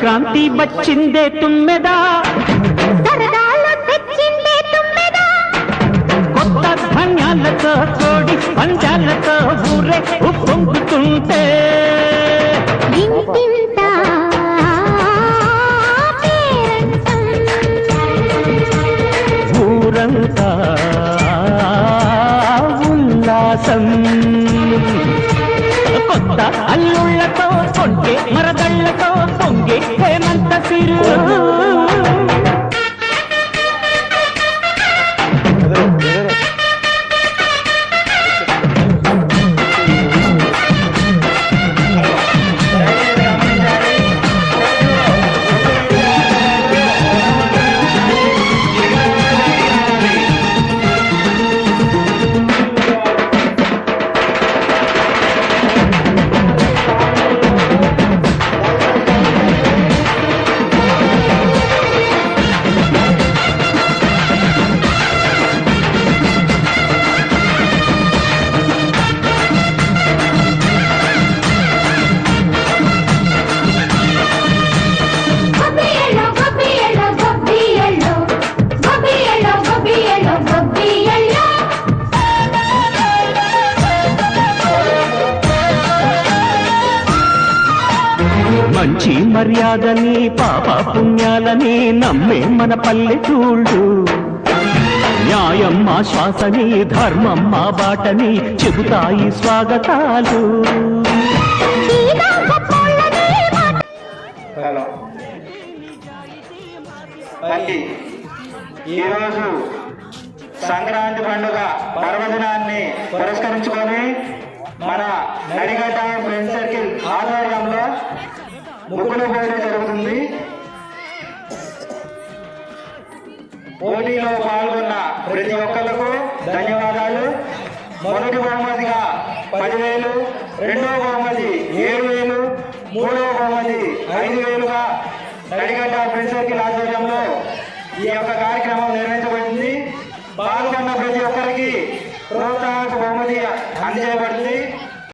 సంక్రాంతి వచ్చిందే తుమ్మెదా? కొత్త ధాన్యాలతో కోడి పంజాలతో ఊరే ఉప్పొంగుతుంటే. ఊరంతా ఉల్లాసం. కొత్త అల్లుళ్ళతో కొంటే మరదళ్ళతో फिर మంచి మర్యాదని పాప పుణ్యాలని నమ్మే మన పల్లెటూళ్ళు న్యాయం మా శ్వాసని ధర్మం మా బాటని చెబుతాయి స్వాగతాలు. హలో ఈరోజు సంక్రాంతి పండుగ పర్వదినాన్ని పురస్కరించుకొని మన నడిగడ్డ ఫ్రెండ్ సర్కిల్ ఆధ్వర్యంలో ముగ్గులు పోటీ జరుగుతుంది పోటీలో పాల్గొన్న ప్రతి ఒక్కరికి ధన్యవాదాలు. మొదటి బహుమతిగా పదివేలు రెండవ బహుమతి ఏడు వేలు మూడవ బహుమతి ఐదు వేలుగా నడిగడ్డ ఫ్రెండ్ సర్కిల్ ఆధ్వర్యంలో ఈ యొక్క కార్యక్రమం నిర్వహించబడింది. పాల్గొన్న ప్రతి ఒక్కరికి ప్రోత్సాహక బహుమతి అందజేయబడింది